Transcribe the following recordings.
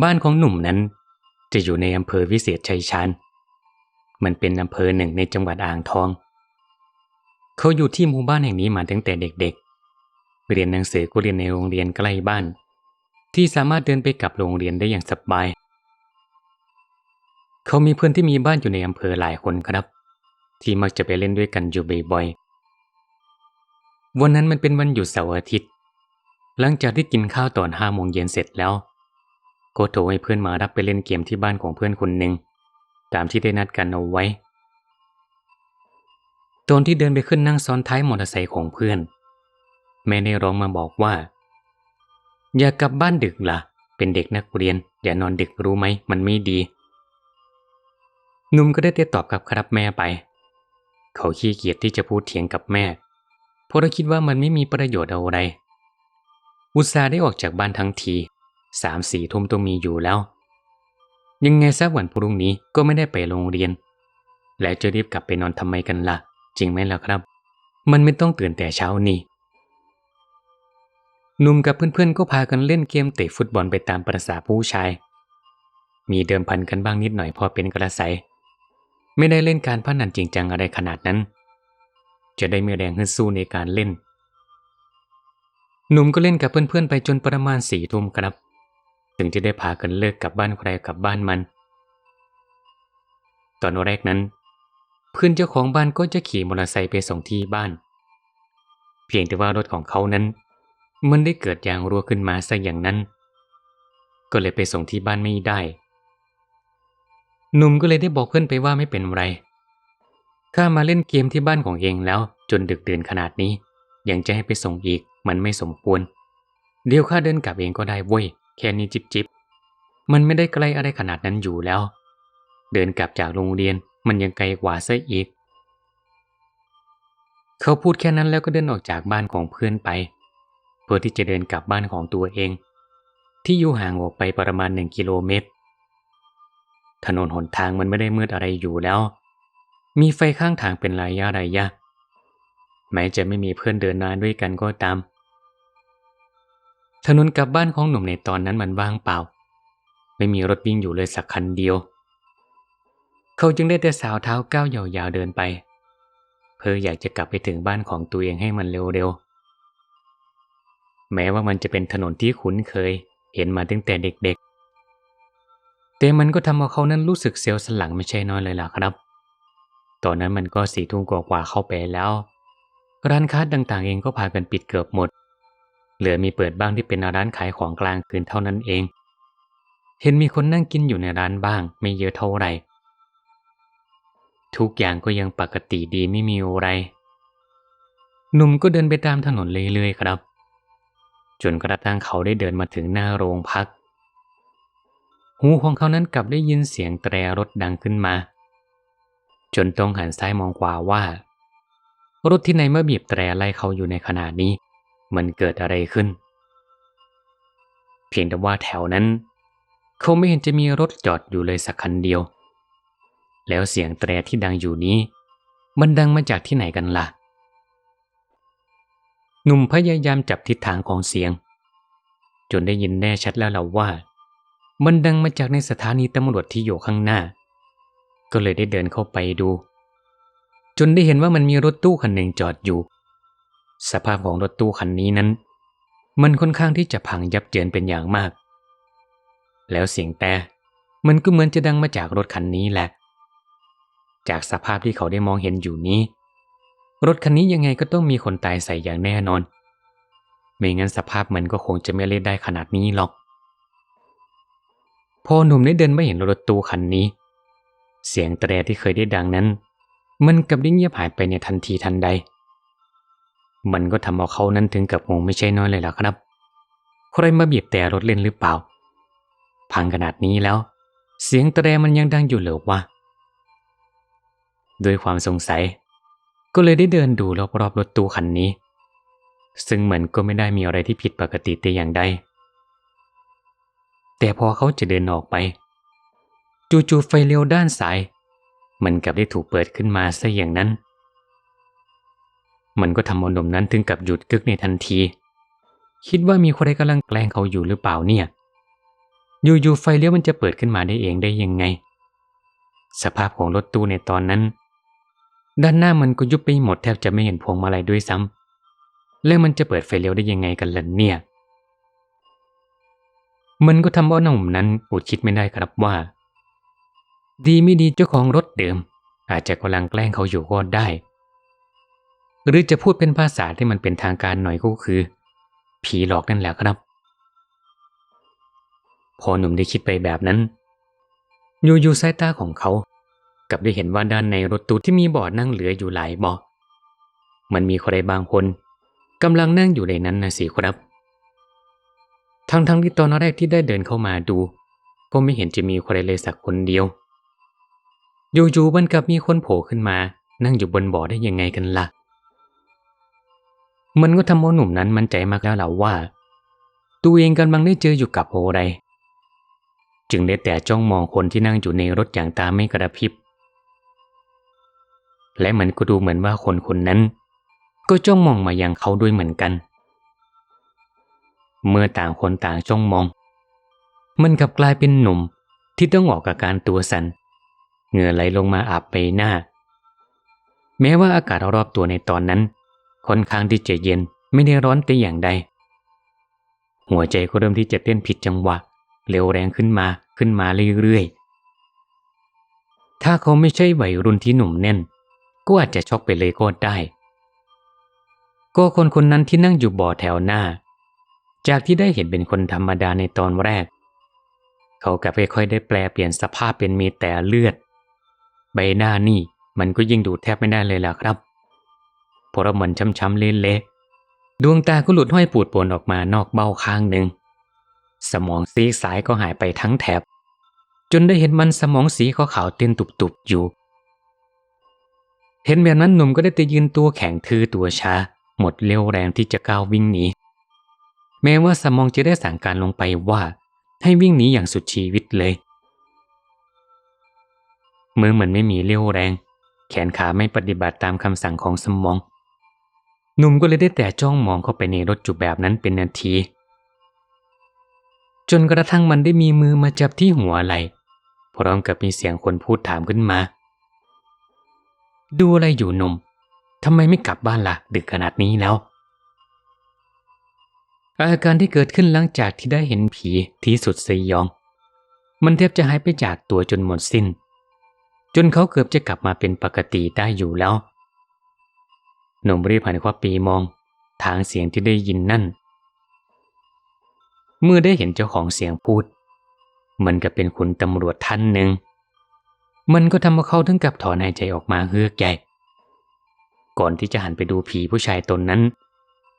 บ้านของหนุ่มนั้น จะอยู่ในอำเภอวิเศษชัยชาญมันเป็นอำเภอหนึ่งในจังหวัดอ่างทอง เขาอยู่ที่หมู่บ้านแห่งนี้มาตั้งแต่เด็กๆ เรียนหนังสือก็เรียนในโรงเรียนใกล้บ้าน ที่สามารถเดินไปกลับโรงเรียนได้อย่างสบาย เขามีเพื่อนที่มีบ้านอยู่ในอำเภอหลายคนครับ ที่มักจะไปเล่นด้วยกันอยู่บ่อยๆ วันนั้นมันเป็นวันหยุดเสาร์อาทิตย์ หลังจากที่กินข้าวตอนห้าโมงเย็นเสร็จแล้ว ก็โทรให้เพื่อนมารับไปเล่นเกมที่บ้านของเพื่อนคนหนึ่งตามที่ได้นัดกันเอาไว้ ตอนที่เดินไปขึ้นนั่งซ้อนท้ายมอเตอร์ไซค์ของเพื่อน แม่ได้ร้องมาบอกว่า อย่ากลับบ้านดึกละ่ะ เป็นเด็กนักเรียน อย่านอนดึกรู้ไหมมันไม่ดีหนุ่มก็ได้แต่ตอบกับครับแม่ไป เขาขี้เกียจที่จะพูดเถียงกับแม่ เพราะเราคิดว่ามันไม่มีประโยชน์อะไรอุตส่าห์ได้ออกจากบ้านทั้งที สามสี่ทุ่มต้องมีอยู่แล้ว ยังไงสักวันพรุ่งนี้ก็ไม่ได้ไปโรงเรียน และจะรีบกลับไปนอนทำไมกันละ่ะ จริงไหมล่ะครับ มันไม่ต้องตื่นแต่เช้านี่หนุ่มกับเพื่อนๆก็พากันเล่นเกมเตะฟุตบอลไปตามประษาผู้ชาย มีเดิมพันกันบ้างนิดหน่อยพอเป็นกระแสไม่ได้เล่นการพนันจริงจังอะไรขนาดนั้น จะได้มีแรงขึ้นสู้ในการเล่น หนุ่มก็เล่นกับเพื่อนๆไปจนประมาณสี่ทุ่มครับ ถึงจะได้พากันเลิกกลับบ้านใครกลับบ้านมัน ตอนแรกนั้น เพื่อนเจ้าของบ้านก็จะขี่มอเตอร์ไซค์ไปส่งที่บ้าน เพียงแต่ว่ารถของเขานั้น มันได้เกิดยางรั่วขึ้นมาซะอย่างนั้น ก็เลยไปส่งที่บ้านไม่ได้ หนุ่มก็เลยได้บอกเพื่อนไปว่าไม่เป็นไรข้ามาเล่นเกมที่บ้านของเองแล้วจนดึกเดินขนาดนี้ ยังจะให้ไปส่งอีกมันไม่สมควร เดี๋ยวข้าเดินกลับเองก็ได้เว้ย ค่นี้จิบจิบมันไม่ได้ไกลอะไรขนาดนั้นอยู่แล้ว เดินกลับจากโรงเรียนมันยังไกลกว่าซะอีก เขาพูดแค่นั้นแล้วก็เดินออกจากบ้านของเพื่อนไป เพื่อที่จะเดินกลับบ้านของตัวเอง ที่อยู่ห่างออกไปประมาณหนึ่งกิโลเมตร ถนนหนทางมันไม่ได้มืดอะไรอยู่แล้ว มีไฟข้างทางเป็นระยะระยะแม้จะไม่มีเพื่อนเดินนานด้วยกันก็ตาม ถนนกลับบ้านของหนุ่มในตอนนั้นมันว่างเปล่า ไม่มีรถวิ่งอยู่เลยสักคันเดียว เขาจึงได้แต่สาวเท้าก้าวยาวๆเดินไป เพื่ออยากจะกลับไปถึงบ้านของตัวเองให้มันเร็วๆ แม้ว่ามันจะเป็นถนนที่คุ้นเคย เห็นมาตั้งแต่เด็กๆ แต่มันก็ทำเอาเขานั้นรู้สึกเสียวสลังไม่ใช่น้อยเลยล่ะครับ ตอนนั้นมันก็สี่ทุ่มกว่าเข้าไปแล้ว ร้านค้าต่างๆ เองก็พากันปิดเกือบหมด เหลือมีเปิดบ้างที่เป็นร้านขายของกลางคืนเท่านั้นเอง เห็นมีคนนั่งกินอยู่ในร้านบ้าง ไม่เยอะเท่าไหร่ ทุกอย่างก็ยังปกติดีไม่มีอะไร หนุ่มก็เดินไปตามถนนเรื่อยๆครับ จนกระทั่งเขาได้เดินมาถึงหน้าโรงพัก หูของเขานั้นกลับได้ยินเสียงแตรรถดังขึ้นมา จนต้องหันซ้ายมองขวาว่า รถที่ในเมื่อบีบแตรไล่เขาอยู่ในขณะนี้ มันเกิดอะไรขึ้น เพียงแต่ว่าแถวนั้น เขาไม่เห็นจะมีรถจอดอยู่เลยสักคันเดียว แล้วเสียงแตรที่ดังอยู่นี้ มันดังมาจากที่ไหนกันละ่ะ หนุ่มพยายามจับทิศทางของเสียง จนได้ยินแน่ชัดแล้วเราว่า มันดังมาจากในสถานีตำรวจที่อยู่ข้างหน้า ก็เลยได้เดินเข้าไปดูจนได้เห็นว่ามันมีรถตู้คันหนึ่งจอดอยู่ สภาพของรถตู้คันนี้นั้น มันค่อนข้างที่จะพังยับเยินเป็นอย่างมาก แล้วเสียงแต่มันก็เหมือนจะดังมาจากรถคันนี้แหละ จากสภาพที่เขาได้มองเห็นอยู่นี้ รถคันนี้ยังไงก็ต้องมีคนตายใส่อย่างแน่นอน ไม่งั้นสภาพมันก็คงจะไม่เล่นได้ขนาดนี้หรอก พอหนุ่มได้เดินไม่เห็นรถตู้คันนี้ เสียงแตรที่เคยได้ดังนั้น มันกลับได้เงียบหายไปในทันทีทันใด มันก็ทำเอาเขานั้นถึงกับงงไม่ใช่น้อยเลยล่ะครับ ใครมาบีบแต่รถเล่นหรือเปล่า พังขนาดนี้แล้ว เสียงแตรมันยังดังอยู่เหรือวะด้วยความสงสัย ก็เลยได้เดินดูรอบๆรถตู้คันนี้ ซึ่งเหมือนก็ไม่ได้มีอะไรที่ผิดปกติแต่อย่างใด แต่พอเขาจะเดินออกไป จู่ๆไฟเลี้ยวด้านซ้าย มันกลับได้ถูกเปิดขึ้นมาซะอย่างนั้น มันก็ทำเอาหนุ่มนั้นถึงกับหยุดกึกในทันที คิดว่ามีใครกำลังแกล้งเขาอยู่หรือเปล่าเนี่ยอยู่ๆไฟเลี้ยวมันจะเปิดขึ้นมาได้เองได้ยังไง สภาพของรถตู้ในตอนนั้น ด้านหน้ามันก็ยุบไปหมดแทบจะไม่เห็นพวงมาลัยด้วยซ้ำแล้วมันจะเปิดไฟเลี้ยวได้ยังไงกันล่ะเนี่ย มันก็ทำเอาหนุ่มนั้นอดคิดไม่ได้ครับว่า ดีไม่ดีเจ้าของรถเดิม อาจจะกำลังแกล้งเขาอยู่ก็ได้ หรือจะพูดเป็นภาษาที่มันเป็นทางการหน่อยก็คือ ผีหลอกนั่นแหละครับ พอหนุ่มได้คิดไปแบบนั้น อยู่ๆสายตาของเขา กับได้เห็นว่าด้านในรถตู้ที่มีบาะนั่งเหลืออยู่หลายบาะมันมีใครบางคนกำลังนั่งอยู่ในนั้นนะสิครับทั้งๆทที่ตอนแรกที่ได้เดินเข้ามาดู ก็ไม่เห็นจะมีใครเลยสักคนเดียวอยู่ๆมันกลับมีคนโผล่ขึ้นมา นั่งอยู่บนบาะได้ยังไงกันล่ะ มันก็ทำเอาหนุ่มนั้นมั่นใจมากแล้วล่ะว่า ตัวเองกำลังได้เจออยู่กับโอะไร จึงได้แต่จ้องมองคนที่นั่งอยู่ในรถอย่างตาไม่กระพริบ และมันก็ดูเหมือนว่าคนคนนั้น ก็จ้องมองมาอยังเขาด้วยเหมือนกัน เมื่อต่างคนต่างจ้องมอง มันกลับกลายเป็นหนุ่มที่ต้องออกอาการตัวสัน่นเหงื่อไหลลงมาอาบไปหน้า แม้ว่าอากาศรอบตัวในตอนนั้น ค่อนข้างที่จะเย็นไม่ได้ร้อนแต่อย่างใด หัวใจก็เริ่มที่จะเต้นผิดจังหวะ เร็วแรงขึ้นมาขึ้นมาเรื่อยๆ ถ้าเขาไม่ใช่วัยรุ่นที่หนุ่มแน่น ก็อาจจะช็อกไปเลยก็ได้ ก็คนคนนั้นที่นั่งอยู่บ่อแถวหน้า จากที่ได้เห็นเป็นคนธรรมดาในตอนแรก เขากลับค่อยๆได้แปลเปลี่ยนสภาพเป็นมีแต่เลือด ใบหน้านี่มันก็ยิ่งดูแทบไม่ได้เลยล่ะครับ เพราะมันช้ำๆเละๆดวงตาก็หลุดห้อยปูดปนออกมานอกเบ้าข้างหนึ่ง สมองซีกซ้ายก็หายไปทั้งแถบ จนได้เห็นมันสมองสีขาวๆเต้นตุบๆอยู่ เห็นแบบนั้นหนุ่มก็ได้แต่ยืนตัวแข็งทื่อตัวช้า หมดเร็วแรงที่จะก้าววิ่งหนีแม้ว่าสมองจะได้สั่งการลงไปว่า ให้วิ่งหนีอย่างสุดชีวิตเลยมือเหมือนไม่มีเรี่ยวแรง แขนขาไม่ปฏิบัติตามคำสั่งของสมอง หนุ่มก็เลยได้แต่จ้องมองเข้าไปในรถจุแบบนั้นเป็นนาที จนกระทั่งมันได้มีมือมาจับที่หัวไหลพร้อมกับมีเสียงคนพูดถามขึ้นมา ดูอะไรอยู่หนุ่มทำไมไม่กลับบ้านละ่ะ ดึกขนาดนี้แล้ว อาการที่เกิดขึ้นหลังจากที่ได้เห็นผีที่สุดสยอง มันแทบจะหายไปจากตัวจนหมดสิ้น จนเขาเกือบจะกลับมาเป็นปกติได้อยู่แล้ว หนุ่มรีบหันควับปีมอง ทางเสียงที่ได้ยินนั่น เมื่อได้เห็นเจ้าของเสียงพูด มันก็เป็นคุณตำรวจท่านหนึ่ง มันก็ทำให้เขาถึงกับถอนหายใจออกมาเฮือกใหญ่ ก่อนที่จะหันไปดูผีผู้ชายตนนั้น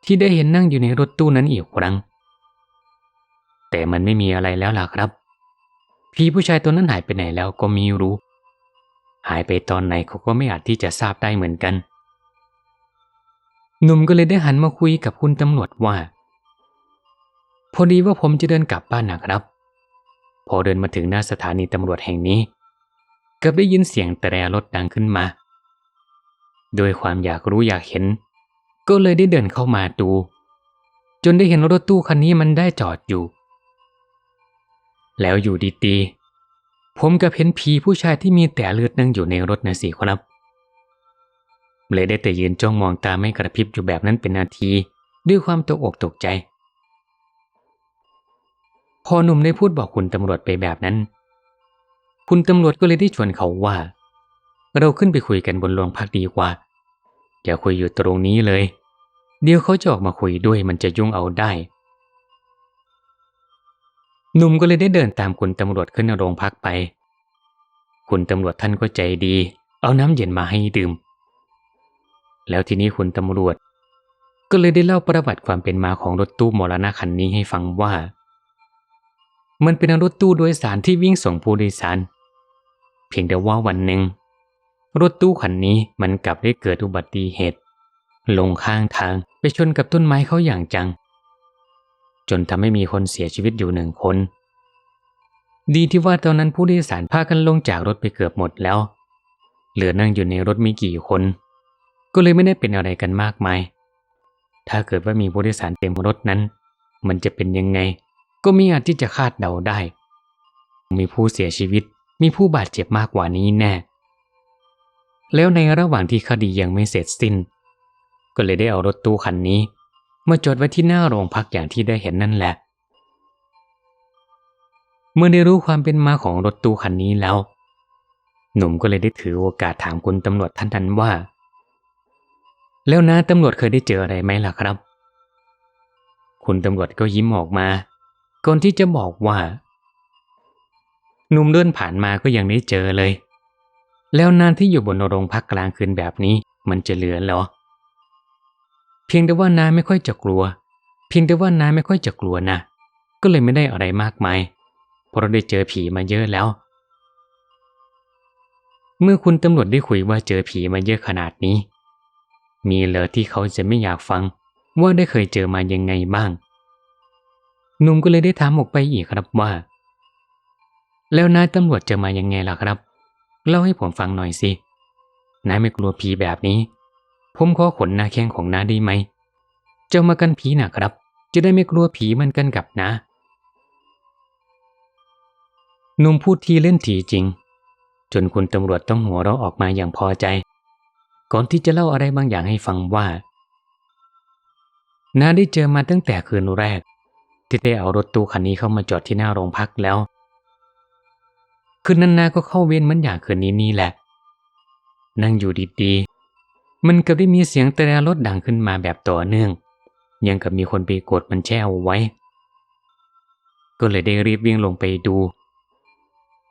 ที่ได้เห็นนั่งอยู่ในรถตู้นั้นอีกครั้ง แต่มันไม่มีอะไรแล้วล่ะครับ ผีผู้ชายตัวนั้นหายไปไหนแล้วก็มีรู้ หายไปตอนไหนเขาก็ไม่อาจที่จะทราบได้เหมือนกัน หนุ่มก็เลยได้หันมาคุยกับคุณตำรวจว่า พอดีว่าผมจะเดินกลับบ้านนะครับ พอเดินมาถึงหน้าสถานีตำรวจแห่งนี้ก็ได้ยินเสียงแตรรถดังขึ้นมา โดยความอยากรู้อยากเห็น ก็เลยได้เดินเข้ามาดู จนได้เห็นรถตู้คันนี้มันได้จอดอยู่ แล้วอยู่ดีๆผมกับเห็นผีผู้ชายที่มีแต่เลือดนั่งอยู่ในรถนะสิครับ เลยได้แต่ยืนจ้องมองตาไม่กระพริบอยู่แบบนั้นเป็นนาที ด้วยความตกอกตกใจ พอหนุ่มได้พูดบอกคุณตำรวจไปแบบนั้น คุณตำรวจก็เลยได้ชวนเขาว่า เราขึ้นไปคุยกันบนโรงพักดีกว่า อย่าคุยอยู่ตรงนี้เลย เดี๋ยวเขาจะออกมาคุยด้วยมันจะยุ่งเอาได้ หนุ่มก็เลยได้เดินตามคุณตำรวจขึ้นโรงพักไป คุณตำรวจท่านก็ใจดี เอาน้ำเย็นมาให้ดื่ม แล้วทีนี้คุณตำรวจ ก็เลยได้เล่าประวัติความเป็นมาของรถตู้มรณะคันนี้ให้ฟังว่า มันเป็นรถตู้โดยสารที่วิ่งส่งผู้โดยสาร เพียงแต่ว่าวันหนึ่งรถตู้คันนี้มันกลับได้เกิดอุบัติเหตุ ลงข้างทางไปชนกับต้นไม้เขาอย่างจัง จนทำให้มีคนเสียชีวิตอยู่หนึ่งคน ดีที่ว่าตอนนั้นผู้โดยสารพากันลงจากรถไปเกือบหมดแล้ว เหลือนั่งอยู่ในรถมีกี่คน ก็เลยไม่ได้เป็นอะไรกันมากมาย ถ้าเกิดว่ามีผู้โดยสารเต็มรถนั้น มันจะเป็นยังไง ก็ไม่อาจที่จะคาดเดาได้ มีผู้เสียชีวิต มีผู้บาดเจ็บมากกว่านี้แน่ แล้วในระหว่างที่คดียังไม่เสร็จสิ้น ก็เลยได้เอารถตู้คันนี้ มาจอดไว้ที่หน้าโรงพักอย่างที่ได้เห็นนั่นแหละ เมื่อได้รู้ความเป็นมาของรถตู้คันนี้แล้ว หนุ่มก็เลยได้ถือโอกาสถามคุณตำรวจท่านนั้นว่า แล้วนะตำรวจเคยได้เจออะไรไหมล่ะครับ คุณตำรวจก็ยิ้มออกมาก่อนที่จะบอกว่าหนุ่มเดินผ่านมาก็ยังได้เจอเลย แล้วนานที่อยู่บนโรงพักกลางคืนแบบนี้มันจะเหลือเหรอ เพียงแต่ว่านาไม่ค่อยจะกลัว เพียงแต่ว่านาไม่ค่อยจะกลัวนะก็เลยไม่ได้อะไรมากมายเพราะเราได้เจอผีมาเยอะแล้ว เมื่อคุณตำรวจได้คุยว่าเจอผีมาเยอะขนาดนี้ มีเหรอที่เขาจะไม่อยากฟัง ว่าได้เคยเจอมายังไงบ้าง หนุ่มก็เลยได้ถามออกไปอีกครับว่า แล้วนายตำรวจเจะมายังไงล่ะครับ เล่าให้ผมฟังหน่อยสิ นายไม่กลัวผีแบบนี้ ผมขอขนหน้าแข้งของน้าได้ไหม เจ้ามากันผีนะครับ จะได้ไม่กลัวผีมันกันกับนะหนุ่มพูดทีเล่นทีจริง จนคุณตำรวจต้องหัวเราะออกมาอย่างพอใจ ก่อนที่จะเล่าอะไรบางอย่างให้ฟังว่าน้าได้เจอมาตั้งแต่คืนแรก ที่ได้เอารถตู้คันนี้เข้ามาจอดที่หน้าโรงพักแล้ว คืนนั้นนาก็เข้าเวรเหมือนอย่างคืนนี้นี่แหละ นั่งอยู่ดีๆ มันกับได้มีเสียงแตรรถดังขึ้นมาแบบต่อเนื่อง ยังกับมีคนไปกดมันแช่เอาไว้ ก็เลยได้รีบวิ่งลงไปดู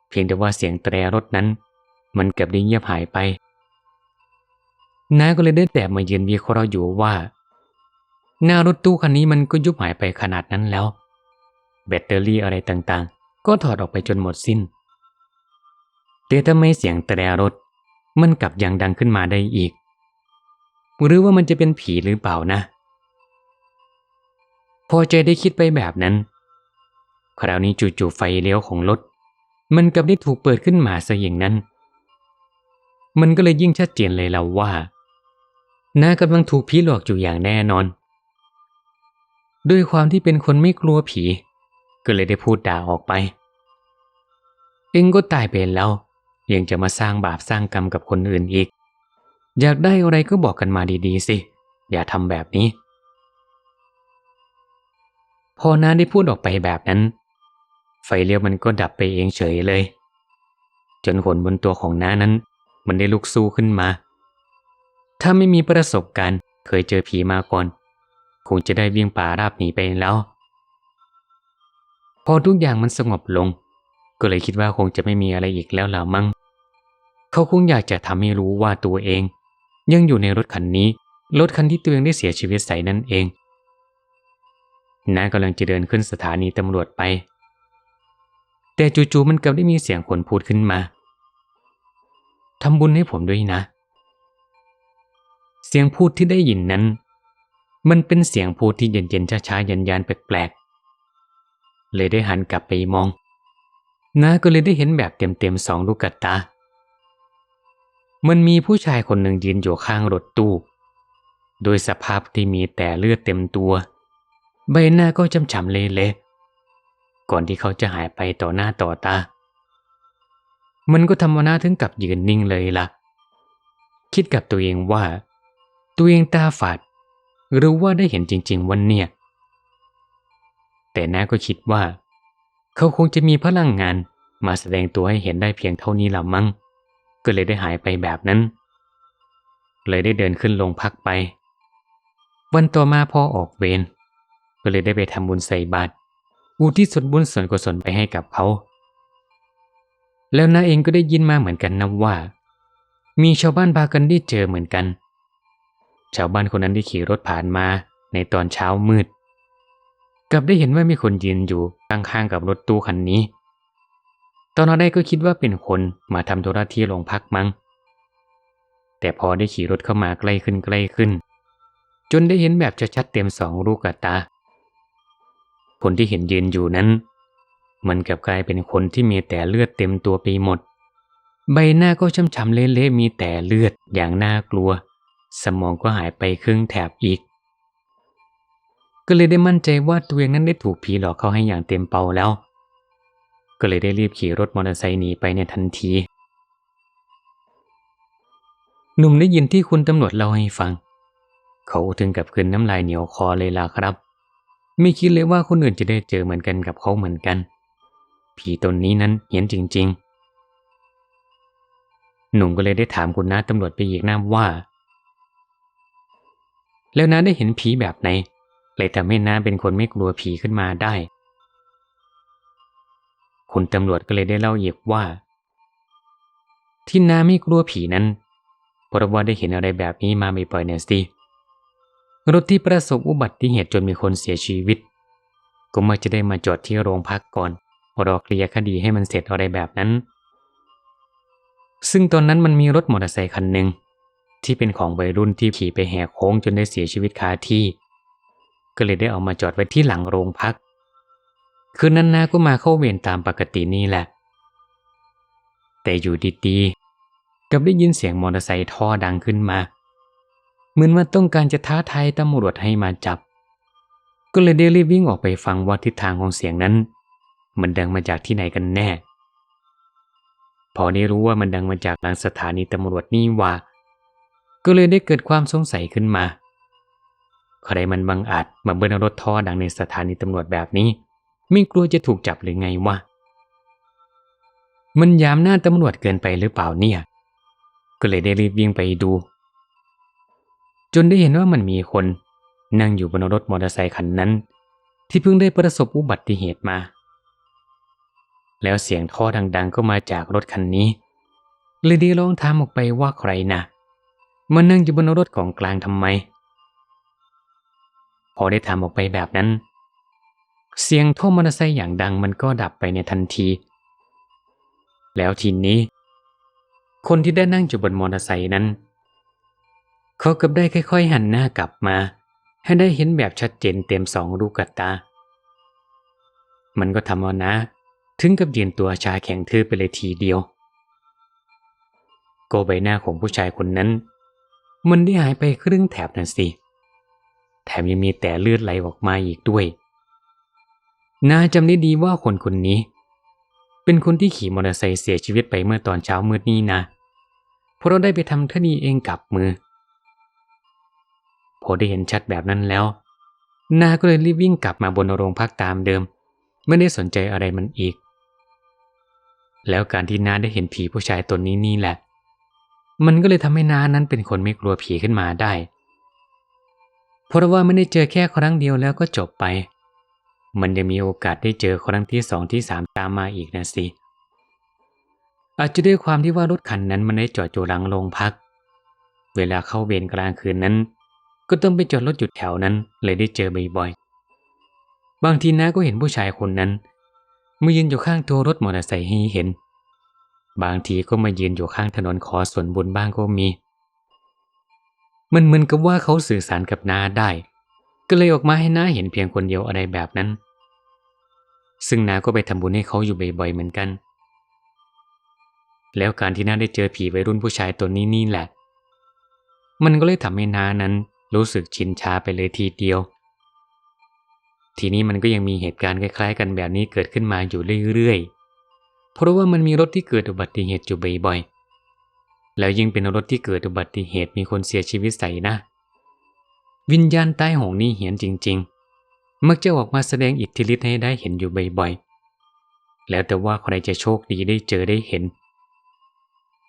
เพียงแต่ว่าเสียงแตรรถนั้น มันกับได้เงียบหายไป น้าก็เลยได้แต่มายืนวิเคราะห์อยู่ว่า หน้ารถตู้คันนี้มันก็ยุบหายไปขนาดนั้นแล้ว แบตเตอรี่อะไรต่างๆ ก็ถอดออกไปจนหมดสิ้น แต่ทำไมเสียงแตรรถ มันกลับยังดังขึ้นมาได้อีก หรือว่ามันจะเป็นผีหรือเปล่านะ พอใจได้คิดไปแบบนั้น คราวนี้จู่ๆไฟเลี้ยวของรถ มันกลับได้ถูกเปิดขึ้นมาซะอย่างนั้นมันก็เลยยิ่งชัดเจนเลยแล้วว่า น้ากำลังถูกผีหลอกอยู่อย่างแน่นอน ด้วยความที่เป็นคนไม่กลัวผี ก็เลยได้พูดด่าออกไป เองก็ตายไปแล้ว ยังจะมาสร้างบาปสร้างกรรมกับคนอื่นอีก อยากได้อะไรก็บอกกันมาดีๆสิ อย่าทำแบบนี้ พอน้าได้พูดออกไปแบบนั้น ไฟเลี้ยวมันก็ดับไปเองเฉยเลย จนขนบนตัวของน้านั้น มันได้ลุกสู้ขึ้นมา ถ้าไม่มีประสบการณ์ เคยเจอผีมาก่อน คงจะได้วิ่งป่าราบหนีไปแล้ว พอทุกอย่างมันสงบลง ก็เลยคิดว่าคงจะไม่มีอะไรอีกแล้วล่ะมั้ง เขาคงอยากจะทำให้รู้ว่าตัวเอง ยังอยู่ในรถคันนี้ รถคันที่ตัวเองได้เสียชีวิตใส่นั่นเองน้ากำลังจะเดินขึ้นสถานีตำรวจไป แต่จู่ๆมันกลับได้มีเสียงคนพูดขึ้นมาทำบุญให้ผมด้วยนะ เสียงพูดที่ได้ยินนั้น มันเป็นเสียงพูดที่เย็นๆช้าๆยันๆแปลกๆ เลยได้หันกลับไปมองน้าก็เลยได้เห็นแบบเต็มๆสองลูกกตา มันมีผู้ชายคนหนึ่งยืนอยู่ข้างรถตู้ โดยสภาพที่มีแต่เลือดเต็มตัว ใบหน้าก็จำฉ่ำเละๆก่อนที่เขาจะหายไปต่อหน้าต่อตา มันก็ทำวนาถึงกับยืนนิ่งเลยล่ะ คิดกับตัวเองว่า ตัวเองตาฝาดหรือว่าได้เห็นจริง ๆ วันเนี่ย แต่น้าก็คิดว่า เขาคงจะมีพลังงานมาแสดงตัวให้เห็นได้เพียงเท่านี้ละมั้ง ก็เลยได้หายไปแบบนั้น เลยได้เดินขึ้นลงพักไป วันต่อมาพอออกเวร ก็เลยได้ไปทำบุญใส่บาตร อุทิศส่วนบุญส่วนกุศลไปให้กับเขา แล้วน้าเองก็ได้ยินมาเหมือนกันนะว่า มีชาวบ้านพากันได้เจอเหมือนกัน ชาวบ้านคนนั้นได้ขี่รถผ่านมาในตอนเช้ามืด กลับได้เห็นว่ามีคนยืนอยู่ข้างๆกับรถตู้คันนี้ ตอนแรกก็คิดว่าเป็นคนมาทำธุระที่โรงพักมั้ง แต่พอได้ขี่รถเข้ามาใกล้ขึ้นใกล้ขึ้น จนได้เห็นแบบชัดๆเต็มสองลูกตา คนที่เห็นยืนอยู่นั้น มันกลับกลายเป็นคนที่มีแต่เลือดเต็มตัวไปหมด ใบหน้าก็ช้ำๆเละๆมีแต่เลือดอย่างน่ากลัว สมองก็หายไปครึ่งแถบอีก ก็เลยได้มั่นใจว่าตัวเองนั้นได้ถูกผีหลอกเข้าให้อย่างเต็มเป่าแล้ว ก็เลยได้รีบขี่รถมอเตอร์ไซค์หนีไปในทันที หนุ่มได้ยินที่คุณตำรวจเล่าให้ฟัง เขาถึงกับคืนน้ำลายเหนียวคอเลยล่ะครับ ไม่คิดเลยว่าคนอื่นจะได้เจอเหมือนกันกับเขาเหมือนกัน ผีตนนี้นั้นเหี้ยนจริง ๆ หนุ่มก็เลยได้ถามคุณน้าตำรวจไปอีกนะว่า แล้วน้าได้เห็นผีแบบไหน เลยทำให้น้าเป็นคนไม่กลัวผีขึ้นมาได้ คุณตำรวจก็เลยได้เล่าเอีกว่า ที่น้าไม่กลัวผีนั้นเพราะว่าได้เห็นอะไรแบบนี้มาบ่อยๆเนี่ยสิรถที่ประสบอุบัติเหตุจนมีคนเสียชีวิต ก็มักจะได้มาจอดที่โรงพักก่อนรอเคลียร์คดีให้มันเสร็จอะไรแบบนั้น ซึ่งตอนนั้นมันมีรถมอเตอร์ไซค์คันหนึ่ง ที่เป็นของวัยรุ่นที่ขี่ไปแหกโค้งจนได้เสียชีวิตคาที่ ก็เลยได้เอามาจอดไว้ที่หลังโรงพัก คืนนั้นนาก็มาเข้าเวรตามปกตินี่แหละ แต่อยู่ดีๆกับได้ยินเสียงมอเตอร์ไซค์ท่อดังขึ้นมา เหมือนว่าต้องการจะท้าทายตำรวจให้มาจับ ก็เลยได้รีบวิ่งออกไปฟังว่าทิศทางของเสียงนั้น มันดังมาจากที่ไหนกันแน่ พอได้รู้ว่ามันดังมาจากหลังสถานีตำรวจนี่ว่า ก็เลยได้เกิดความสงสัยขึ้นมา ใครมันบังอาจมาเบิ้ลรถท่อดังในสถานีตำรวจแบบนี้ ไม่กลัวจะถูกจับหรือไงวะ มันยามหน้าตำรวจเกินไปหรือเปล่าเนี่ย ก็เลยได้รีบวิ่งไปดู จนได้เห็นว่ามันมีคนนั่งอยู่บนรถมอเตอร์ไซคันนั้น ที่เพิ่งได้ประสบอุบัติเหตุมา แล้วเสียงท่อดังๆก็มาจากรถคันนี้ เลยได้ลองถามออกไปว่าใครนะ มานั่งอยู่บนรถของกลางทำไม พอได้ถามออกไปแบบนั้น เสียงท่อมอเตอร์ไซค์อย่างดังมันก็ดับไปในทันที แล้วทีนี้ คนที่ได้นั่งอยู่บนมอเตอร์ไซค์นั้น เขากับได้ค่อยๆหันหน้ากลับมา ให้ได้เห็นแบบชัดเจนเต็มสองรูกตา มันก็ทำเอานะ ถึงกับยืนตัวชาแข็งทื่อไปเลยทีเดียว โกใบหน้าของผู้ชายคนนั้น มันได้หายไปครึ่งแถบนั่นสิ แถมยังมีแต่เลือดไหลออกมาอีกด้วย นาจำได้ดีว่าคนคนนี้ เป็นคนที่ขี่มอเตอร์ไซค์เสียชีวิตไปเมื่อตอนเช้ามืดนี้นะ เพราะเราได้ไปทำคดีเองกับมือ พอได้เห็นชัดแบบนั้นแล้ว นาก็เลยรีบวิ่งกลับมาบนโรงพักตามเดิม ไม่ได้สนใจอะไรมันอีก แล้วการที่นาได้เห็นผีผู้ชายตนนี้นี่แหละ มันก็เลยทำให้น้านั้นเป็นคนไม่กลัวผีขึ้นมาได้ เพราะว่าไม่ได้เจอแค่ครั้งเดียวแล้วก็จบไป มันยังมีโอกาสได้เจอครั้งที่สองที่สามตามมาอีกนะสิ อาจจะด้วยความที่ว่ารถคันนั้นมันได้จอดอยู่หลังโรงพัก เวลาเข้าเวรกลางคืนนั้น ก็ต้องไปจอดรถหยุดแถวนั้นเลยได้เจอบ่อยๆ บางทีน้าก็เห็นผู้ชายคนนั้นมายืนอยู่ข้างตัวรถมอเตอร์ไซค์ให้เห็น บางทีก็มายืนอยู่ข้างถนนขอส่วนบุญบ้างก็มี มันเหมือนกับว่าเขาสื่อสารกับนาได้ ก็เลยออกมาให้น้าเห็นเพียงคนเดียวอะไรแบบนั้น ซึ่งนาก็ไปทำบุญให้เขาอยู่บ่อยๆเหมือนกัน แล้วการที่นาได้เจอผีวัยรุ่นผู้ชายตัวนี้นี่แหละ มันก็เลยทำให้นานั้นรู้สึกชินชาไปเลยทีเดียว ทีนี้มันก็ยังมีเหตุการณ์คล้ายๆ กันแบบนี้เกิดขึ้นมาอยู่เรื่อยๆ เพราะว่ามันมีรถที่เกิดอุบัติเหตุอยู่บ่อยๆ แล้วยิ่งเป็นรถที่เกิดอุบัติเหตุมีคนเสียชีวิตใส่นะ วิญญาณใต้หงนี่เหียนจริง ๆ มักจะออกมาแสดงอิทธิฤทธิ์ให้ได้เห็นอยู่บ่อยๆ แล้วแต่ว่าใครจะโชคดีได้เจอได้เห็น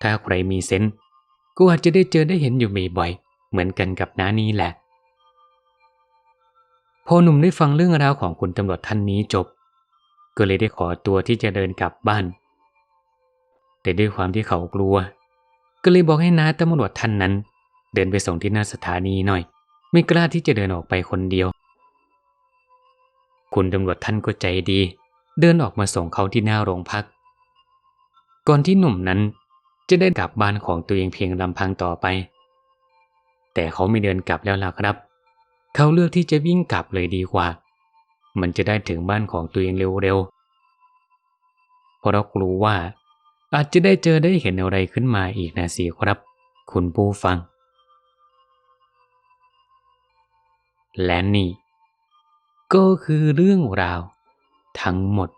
ถ้าใครมีเซนส์ก็อาจจะได้เจอได้เห็นอยู่บ่อยๆ เหมือนกันกับน้านี้แหละ พอหนุ่มได้ฟังเรื่องราวของคุณตำรวจท่านนี้จบ ก็เลยได้ขอตัวที่จะเดินกลับบ้าน แต่ด้วยความที่เขากลัว ก็เลยบอกให้น้าตำรวจท่านนั้น เดินไปส่งที่หน้าสถานีหน่อย ไม่กล้าที่จะเดินออกไปคนเดียว คุณตำรวจท่านก็ใจดี เดินออกมาส่งเขาที่หน้าโรงพัก ก่อนที่หนุ่มนั้นจะได้กลับบ้านของตัวเองเพียงลำพังต่อไป แต่เขาไม่เดินกลับแล้วล่ะครับ เขาเลือกที่จะวิ่งกลับเลยดีกว่า มันจะได้ถึงบ้านของตัวเองเร็วๆเพราะเรากลัวว่า อาจจะได้เจอได้เห็นอะไรขึ้นมาอีกนะสิครับ คุณผู้ฟัง และนี่ ก็คือเรื่องราว ทั้งหมด